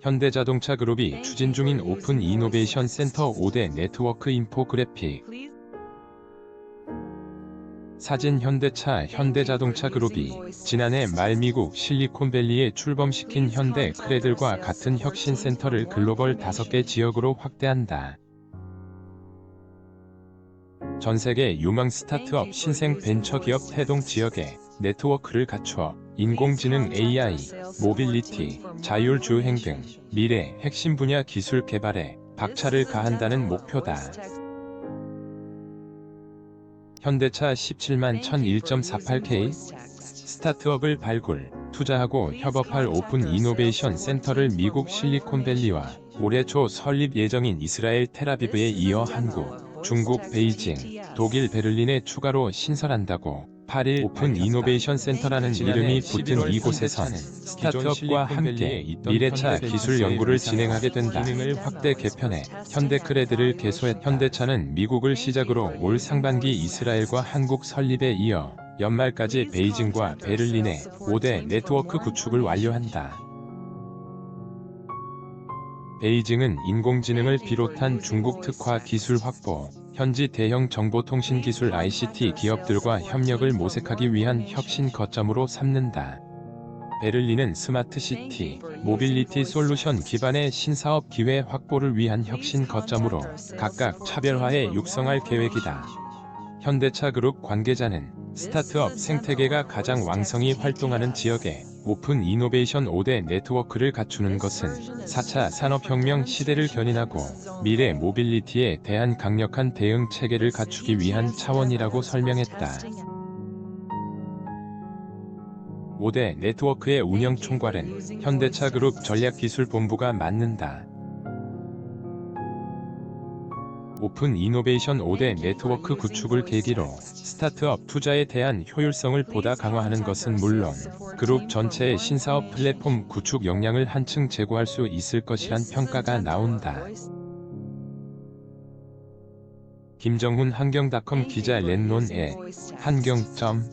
현대자동차 그룹이 추진 중인 오픈 이노베이션 센터 5대 네트워크 인포그래픽. 사진 현대차 현대자동차 그룹이 지난해 말 미국 실리콘밸리에 출범시킨 현대 크레들과 같은 혁신센터를 글로벌 5개 지역으로 확대한다. 전 세계 유망 스타트업 신생 벤처기업 태동 지역에 네트워크를 갖추어 인공지능 AI, 모빌리티, 자율주행 등 미래 핵심 분야 기술 개발에 박차를 가한다는 목표다. 현대차 17만 1001.48K 스타트업을 발굴, 투자하고 협업할 오픈 이노베이션 센터를 미국 실리콘밸리와 올해 초 설립 예정인 이스라엘 테라비브에 이어 한국, 중국 베이징, 독일 베를린에 추가로 신설한다고 8일 오픈 이노베이션 센터라는 이름이 붙은 이곳에선 스타트업과 함께 미래차 기술 연구를 진행하게 된다. 기능을 확대 개편해 현대크레드를 개소했 현대차는 미국을 시작으로 올 상반기 이스라엘과 한국 설립에 이어 연말까지 베이징과 베를린에 5대 네트워크 구축을 완료한다. 베이징은 인공지능을 비롯한 중국 특화 기술 확보, 현지 대형 정보통신 기술 ICT 기업들과 협력을 모색하기 위한 혁신 거점으로 삼는다. 베를린은 스마트 시티, 모빌리티 솔루션 기반의 신사업 기회 확보를 위한 혁신 거점으로 각각 차별화해 육성할 계획이다. 현대차 그룹 관계자는 스타트업 생태계가 가장 왕성히 활동하는 지역에 오픈 이노베이션 5대 네트워크를 갖추는 것은 4차 산업혁명 시대를 견인하고 미래 모빌리티에 대한 강력한 대응 체계를 갖추기 위한 차원이라고 설명했다. 5대 네트워크의 운영 총괄은 현대차 그룹 전략기술본부가 맡는다. 오픈 이노베이션 5대 네트워크 구축을 계기로 스타트업 투자에 대한 효율성을 보다 강화하는 것은 물론 그룹 전체의 신사업 플랫폼 구축 역량을 한층 제고할 수 있을 것이란 평가가 나온다. 김정훈 한경닷컴 기자 렌논의 한경.com